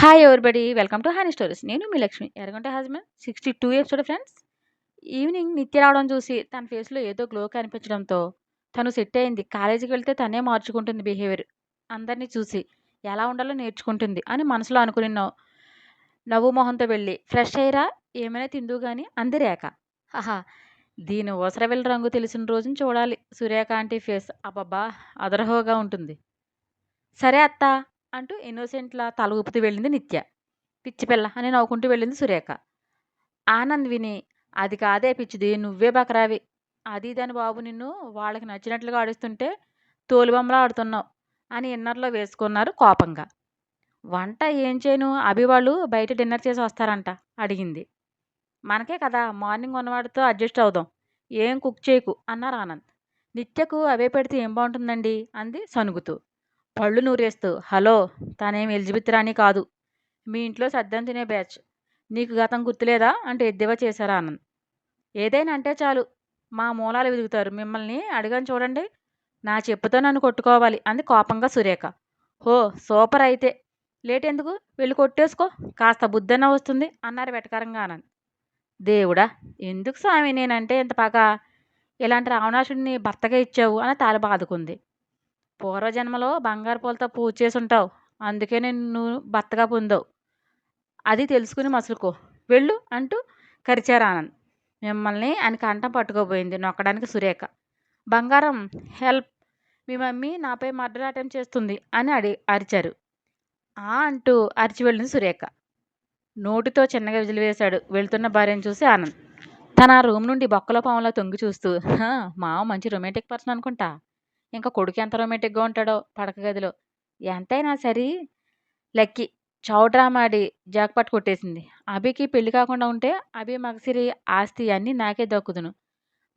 Hi everybody welcome to honey stories నేను మీ Lakshmi. ఎరగంట husband sixty two episode friends evening Nitya రావడం చూసి తన ఫేస్లో ఏదో గ్లో కనిపించడంతో తను సెట్ అయింది. కాలేజీకి వెళ్తే తనే మార్చుకుంటుంది బిహేవియర్ అందరినీ చూసి ఎలా ఉండాలో నేర్చుకుంటుంది అని మనసులో అనుకుని నవ్వు నవ్వు మొహంతో వెళ్ళి ఫ్రెష్ అయ్యిరా? ఏమైనా తిందు కానీ అంది రేఖ. ఆహా దీని ఓసరవెల్ రంగు తెలిసిన రోజుని చూడాలి. సురేఖ ఆంటీ ఫేస్ అబ్బబ్బా అదరహోగా ఉంటుంది. సరే అత్త అంటూ ఇన్నోసెంట్లా తల ఊపుతూ వెళ్ళింది నిత్య. పిచ్చిపిల్ల అని నవ్వుకుంటూ వెళ్ళింది సురేఖ. ఆనంద్ విని అది కాదే పిచ్చిది నువ్వే బకరావి. అది దాని బాబు నిన్ను వాళ్ళకి నచ్చినట్లుగా ఆడిస్తుంటే తోలుబొమ్మలా ఆడుతున్నావు అని ఇన్నర్లో వేసుకున్నారు కోపంగా. వంట ఏం చేయను? అభి వాళ్ళు బయట డిన్నర్ చేసి వస్తారంట అడిగింది. మనకే కదా మార్నింగ్ ఉన్నవాడితో అడ్జస్ట్ అవుదాం. ఏం కుక్ చేయకు అన్నారు ఆనంద్. నిత్యకు అవే పెడితే ఏం బాగుంటుందండి? అంది సనుగుతూ. పళ్ళు నూరేస్తూ హలో తానేం ఎలిజబెత్ రాణి కాదు. మీ ఇంట్లో సద్దం తినే బ్యాచ్. నీకు గతం గుర్తులేదా? అంటే ఎద్దేవా చేశారా ఆనంద్. ఏదైనా అంటే చాలు. మా మూలాలు వెతుకుతారు మిమ్మల్ని అడిగాను చూడండి. నా చెప్పుతో నన్ను కొట్టుకోవాలి అంది కోపంగా సురేఖ. హో సూపర్ అయితే. లేట్ ఎందుకు? వెళ్ళి కొట్టేసుకో. కాస్త బుద్ధన్న వస్తుంది అన్నారు వెటకారంగా ఆనంద్. దేవుడా ఎందుకు స్వామి? నేనంటే ఇంత పగ. ఇలాంటి రావణాసుడిని భర్తగా ఇచ్చావు అని తాళ బాదుకుంది. పూర్వజన్మలో బంగారు పూలతో పూజ చేసి ఉంటావు అందుకే నేను భర్తగా పొందావు. అది తెలుసుకుని మసులుకో. వెళ్ళు అంటూ కరిచారు ఆనంద్. మిమ్మల్ని ఆయన కంఠం పట్టుకోబోయింది నొక్కడానికి సురేఖ. బంగారం హెల్ప్ మీ మమ్మీ నాపై మర్డర్ అటెంప్ట్ చేస్తుంది అని అడి అరిచారు. ఆ అంటూ అరిచి వెళ్ళింది సురేఖ. నోటితో చిన్నగా విజిలి వేశాడు వెళ్తున్న భార్యను చూసి ఆనంద్. తన రూమ్ నుండి బొక్కల పాములా తొంగి చూస్తూ మావ మంచి రొమాంటిక్ పర్సన్ అనుకుంటా? ఇంకా కొడుకు ఎంత రొమాంటిక్గా ఉంటాడో పడక గదిలో. ఎంతైనా సరే లక్కీ. చావు డ్రామా ఆడి జాక్పాట్ కొట్టేసింది. అభికి పెళ్ళి కాకుండా ఉంటే అభి మగసిరి ఆస్తి అన్నీ నాకే దక్కుదును.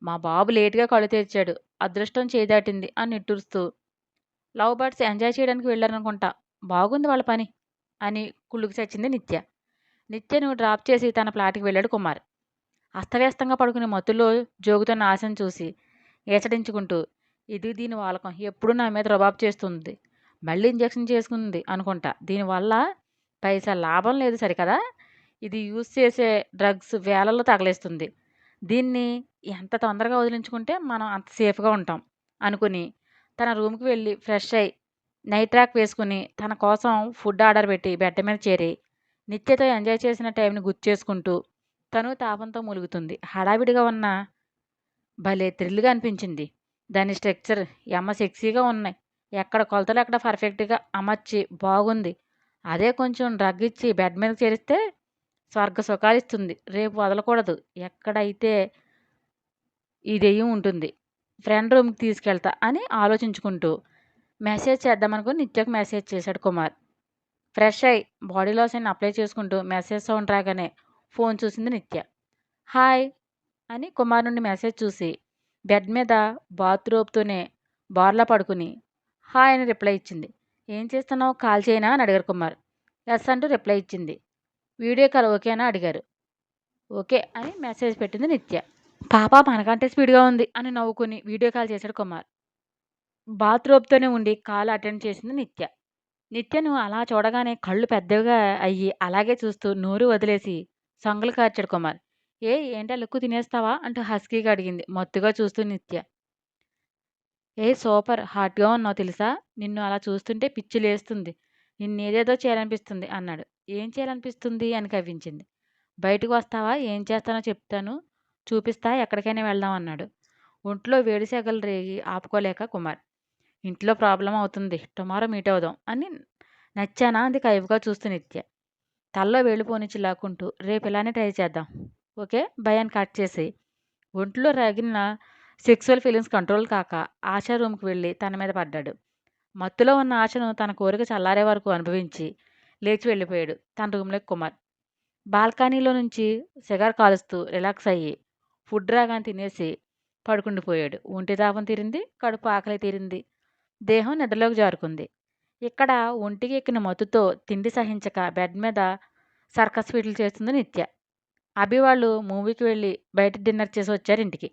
మా బాబు లేటుగా కళ్ళు తెరిచాడు. అదృష్టం చేదాటింది అని నిట్టూరుస్తూ. లవ్ బర్డ్స్ ఎంజాయ్ చేయడానికి వెళ్ళారనుకుంటా. బాగుంది వాళ్ళ పని అని కుళ్ళుకు చచ్చింది నిత్య. నిత్యను డ్రాప్ చేసి తన ప్లాట్కి వెళ్ళాడు కుమార్. అస్తవ్యస్తంగా పడుకునే మత్తులో జోగుతున్న ఆశను చూసి ఏచడించుకుంటూ ఇది దీని వాలకం. ఎప్పుడు నా మీద రబాబ్ చేస్తుంది? మళ్ళీ ఇంజెక్షన్ చేసుకుంది అనుకుంటా. దీనివల్ల పైసా లాభం లేదు సరికదా? ఇది యూజ్ చేసే డ్రగ్స్ వేలల్లో తగలేస్తుంది. దీన్ని ఎంత తొందరగా వదిలించుకుంటే మనం అంత సేఫ్గా ఉంటాం అనుకుని తన రూమ్కి వెళ్ళి ఫ్రెష్ అయ్యి నైట్ ట్రాక్ వేసుకుని తన కోసం ఫుడ్ ఆర్డర్ పెట్టి బెడ్ మీద చేరి నిత్యతో ఎంజాయ్ చేసిన టైంని గుర్తు చేసుకుంటూ తను తాపంతో ములుగుతుంది. హడావిడిగా ఉన్న భలే థ్రిల్గా అనిపించింది. దాని స్ట్రక్చర్ ఎమ్మ సెక్సీగా ఉన్నాయి. ఎక్కడ కొలతలు ఎక్కడ పర్ఫెక్ట్గా అమర్చి బాగుంది. అదే కొంచెం డ్రగ్ ఇచ్చి బెడ్ మీద చేరిస్తే స్వర్గ సుఖాలిస్తుంది రేపు వదలకూడదు. ఎక్కడైతే ఈ దెయ్యం ఉంటుంది ఫ్రెండ్ రూమ్కి తీసుకెళ్తా అని ఆలోచించుకుంటూ మెసేజ్ చేద్దామనుకుని నిత్యకు మెసేజ్ చేశాడు కుమార్. ఫ్రెష్ అయి బాడీ లోషన్ అప్లై చేసుకుంటూ మెసేజ్ సౌండ్ రాగానే ఫోన్ చూసింది నిత్య. హాయ్ అని కుమార్ నుండి మెసేజ్ చూసి బెడ్ మీద బాత్రూబ్తోనే బార్లా పడుకుని హాయ్ అని రిప్లై ఇచ్చింది. ఏం చేస్తున్నావు? కాల్ చేయనా? అని అడిగారు కుమార్. ఎస్ అంటూ రిప్లై ఇచ్చింది. వీడియో కాల్ ఓకేనా అడిగారు. ఓకే అని మెసేజ్ పెట్టింది నిత్య. పాప మనకంటే స్పీడ్గా ఉంది అని నవ్వుకుని వీడియో కాల్ చేశాడు కుమార్. బాత్రూబ్తోనే ఉండి కాల్ అటెండ్ చేసింది నిత్య. నిత్యను అలా చూడగానే కళ్ళు పెద్దగా అయ్యి అలాగే చూస్తూ నోరు వదిలేసి సొంగలు కార్చాడు కుమార్. ఏ ఏంటా లుక్కు తినేస్తావా? అంటూ హస్కీగా అడిగింది. మత్తుగా చూస్తూ నిత్య. ఏ సూపర్ హాట్గా ఉన్నావు తెలుసా? నిన్ను అలా చూస్తుంటే పిచ్చి లేస్తుంది. నిన్నేదేదో చేయాలనిపిస్తుంది అన్నాడు. ఏం చేయాలనిపిస్తుంది అని కవ్వించింది. బయటకు వస్తావా? ఏం చేస్తానో చెప్తాను. చూపిస్తా ఎక్కడికైనా వెళ్దాం అన్నాడు. ఒంట్లో వేడి సెగలు రేగి ఆపుకోలేక కుమార్. ఇంట్లో ప్రాబ్లం అవుతుంది. టుమారో మీట్ అవుదాం అని నచ్చానా? అది కైవుగా చూస్తూ నిత్య. తల్లో వెళ్ళిపోనిచ్చి లాక్కుంటూ రేపు ఇలానే ట్రై చేద్దాం. ఓకే? భయాన్ని కట్ చేసి ఒంట్లో రగిలిన సెక్సువల్ ఫీలింగ్స్ కంట్రోల్ కాక ఆశా రూమ్కి వెళ్ళి తన మీద పడ్డాడు. మత్తులో ఉన్న ఆశను తన కోరిక చల్లారే వరకు అనుభవించి లేచి వెళ్ళిపోయాడు తన రూమ్లోకి కుమార్. బాల్కనీలో నుంచి సిగార్ కాలుస్తూ రిలాక్స్ అయ్యి ఫుడ్ రాగానే తినేసి పడుకుండిపోయాడు. ఒంటి దాపం తీరింది కడుపు ఆకలి తీరింది. దేహం నిద్రలోకి జారుకుంది. ఇక్కడ ఒంటికి ఎక్కిన మత్తుతో తిండి సహించక బెడ్ మీద సర్కస్ ఫీట్లు చేస్తుంది నిత్య. అభి వాళ్ళు మూవీకి వెళ్ళి బయట డిన్నర్ చేసి వచ్చారు ఇంటికి.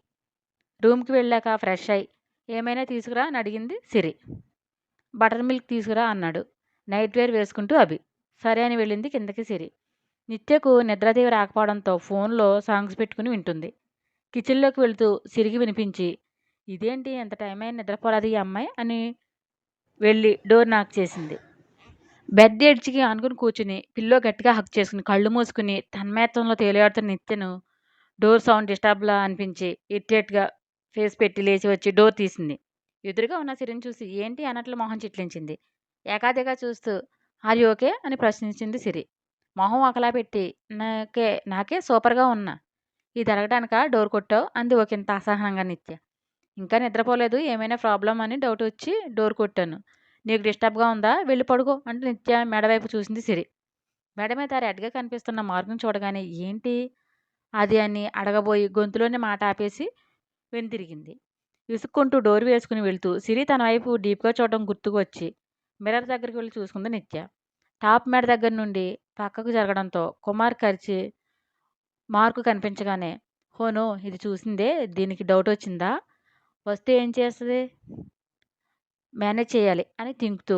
రూమ్కి వెళ్ళాక ఫ్రెష్ అయ్యి ఏమైనా తీసుకురా అని అడిగింది సిరి. బటర్ మిల్క్ తీసుకురా అన్నాడు. నైట్ వేర్ వేసుకుంటూ అభి. సరే అని వెళ్ళింది కిందకి సిరి. నిత్యకు నిద్రదేవి రాకపోవడంతో ఫోన్లో సాంగ్స్ పెట్టుకుని వింటుంది. కిచెన్లోకి వెళుతూ సిరికి వినిపించి ఇదేంటి ఎంత టైం అయినా నిద్రపోలేదు ఈ అమ్మాయి అని వెళ్ళి డోర్ నాక్ చేసింది. బెడ్ ఎడ్జ్కి ఆనుకుని కూర్చుని పిల్లో గట్టిగా హక్ చేసుకుని కళ్ళు మూసుకుని తన్మయత్వంలో తేలియాడుతున్న నిత్యను డోర్ సౌండ్ డిస్టర్బ్లా అనిపించి ఇట్టేట్గా ఫేస్ పెట్టి లేచి వచ్చి డోర్ తీసింది. ఎదురుగా ఉన్న సిరిని చూసి ఏంటి అన్నట్లు మొహం చిట్లించింది? ఏకాదిగా చూస్తూ ఆర్ ఓకే అని ప్రశ్నించింది సిరి. మొహం ఒకలా పెట్టి నాకే నాకే సూపర్గా ఉన్నా. ఇది అడగడానిక? డోర్ కొట్టావు? అంది ఒకంత అసహనంగా నిత్య. ఇంకా నిద్రపోలేదు? ఏమైనా ప్రాబ్లం అని డౌట్ వచ్చి డోర్ కొట్టాను. నీకు డిస్టర్బ్గా ఉందా? వెళ్ళి పడుకో అంటే నిత్య మెడవైపు చూసింది సిరి. మెడ మీద రెడ్గా కనిపిస్తున్న మార్గం చూడగానే ఏంటి? అది అని అడగబోయి గొంతులోనే మాట ఆపేసి వెనుతిరిగింది. విసుక్కుంటూ డోర్ వేసుకుని వెళ్తూ సిరి తన వైపు డీప్గా చూడడం గుర్తుకు వచ్చి మిర్రర్ దగ్గరికి వెళ్ళి చూసుకుంది నిత్య. టాప్ మెడ దగ్గర నుండి పక్కకు జరగడంతో కుమార్ కరిచి మార్కు కనిపించగానే హోనో ఇది చూసిందే? దీనికి డౌట్ వచ్చిందా? వస్తే ఏం చేస్తుంది? మేనేజ్ చేయాలి అని తింకుతూ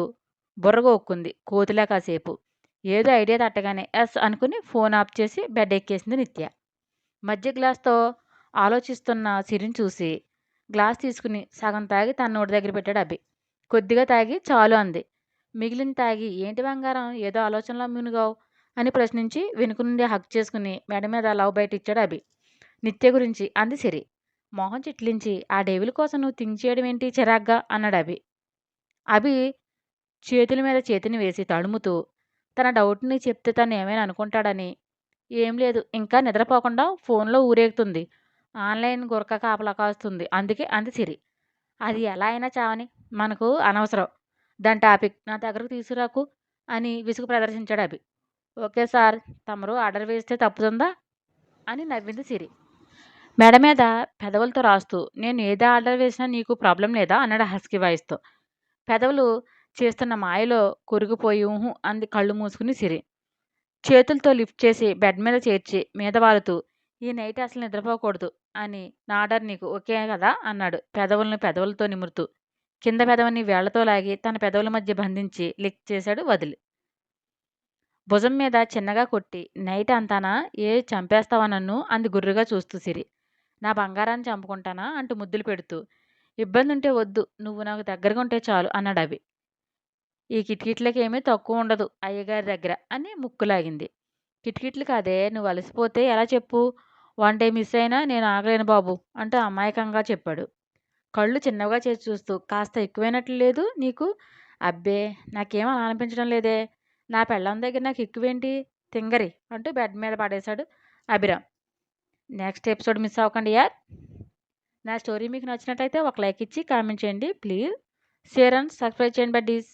బుర్రగొక్కుంది కోతిలా కాసేపు. ఏదో ఐడియా తట్టగానే ఎస్ అనుకుని ఫోన్ ఆఫ్ చేసి బెడ్ ఎక్కేసింది నిత్య. మధ్య గ్లాస్తో ఆలోచిస్తున్న సిరిని చూసి గ్లాస్ తీసుకుని సగం తాగి తన నోటి దగ్గర పెట్టాడు అభి కొద్దిగా తాగి చాలు అంది. మిగిలిన తాగి ఏంటి బంగారం? ఏదో ఆలోచనలో మునిగావు? అని ప్రశ్నించి వెనుక నుండి హక్ చేసుకుని మెడ మీద లవ్ బయట ఇచ్చాడు అభి నిత్య గురించి అంది సిరి. మొహం చిట్లించి ఆ డేవిల్ కోసం నువ్వు థింక్ చేయడం ఏంటి చిరాగ్గా? అన్నాడు అభి అభి చేతుల మీద చేతిని వేసి తడుముతూ తన డౌట్ని చెప్తే తను ఏమైనా అనుకుంటాడని. ఏం లేదు ఇంకా నిద్రపోకుండా ఫోన్లో ఊరేగుతుంది. ఆన్లైన్ గురక కాపలా కాస్తుంది. అందుకే అంది సిరి. అది ఎలా అయినా చావని. మనకు అనవసరం. దాని టాపిక్ నా దగ్గరకు తీసుకురాకు అని విసుగు ప్రదర్శించాడు అభి. ఓకే సార్ తమరు ఆర్డర్ వేస్తే తప్పుతుందా? అని నవ్వింది సిరి. మెడ మీద పెదవులతో రాస్తూ నేను ఏది ఆర్డర్ వేసినా నీకు ప్రాబ్లం లేదా? అన్నాడు హస్కీ వాయిస్తో. పెదవులు చేస్తున్న మాయలో కొరిగిపోయి ఊహు అంది కళ్ళు మూసుకుని సిరి. చేతులతో లిఫ్ట్ చేసి బెడ్ మీద చేర్చి మీద వారుతూ ఈ నైట్ అసలు నిద్రపోకూడదు అని నా ఆర్డర్ నీకు ఓకే కదా అన్నాడు పెదవులను పెదవులతో నిమురుతూ. కింద పెదవుని వేళ్ళతో లాగి తన పెదవుల మధ్య బంధించి లిక్ చేశాడు వదిలి. భుజం మీద చిన్నగా కొట్టి నైట్ అంతానా? ఏ చంపేస్తావా నన్ను? అంది గుర్రుగా చూస్తూ సిరి. నా బంగారాన్ని చంపుకుంటానా? అంటూ ముద్దులు పెడుతూ ఇబ్బంది ఉంటే వద్దు నువ్వు నాకు దగ్గరగా ఉంటే చాలు అన్నాడు అవి ఈ కిటికీట్లకి ఏమీ తక్కువ ఉండదు అయ్యగారి దగ్గర అని ముక్కులాగింది. కిటికీట్లు కాదే నువ్వు అలసిపోతే ఎలా చెప్పు? వన్ డే మిస్ అయినా నేను ఆగలేను బాబు అంటూ అమాయకంగా చెప్పాడు. కళ్ళు చిన్నగా చేసి చూస్తూ కాస్త ఎక్కువైనట్లు లేదు నీకు? అబ్బే నాకేం అలా అనిపించడం లేదే? నా పెళ్ళం దగ్గర నాకు ఎక్కువేంటి? తింగరి అంటూ బెడ్ మీద పడేశాడు అభిరామ్. నెక్స్ట్ ఎపిసోడ్ మిస్ అవ్వకండి యార్. నా స్టోరీ మీకు నచ్చినట్టయితే ఒక లైక్ ఇచ్చి కామెంట్ చేయండి. ప్లీజ్. షేర్ అండ్ సబ్స్క్రైబ్ చేయండి బడ్డీస్.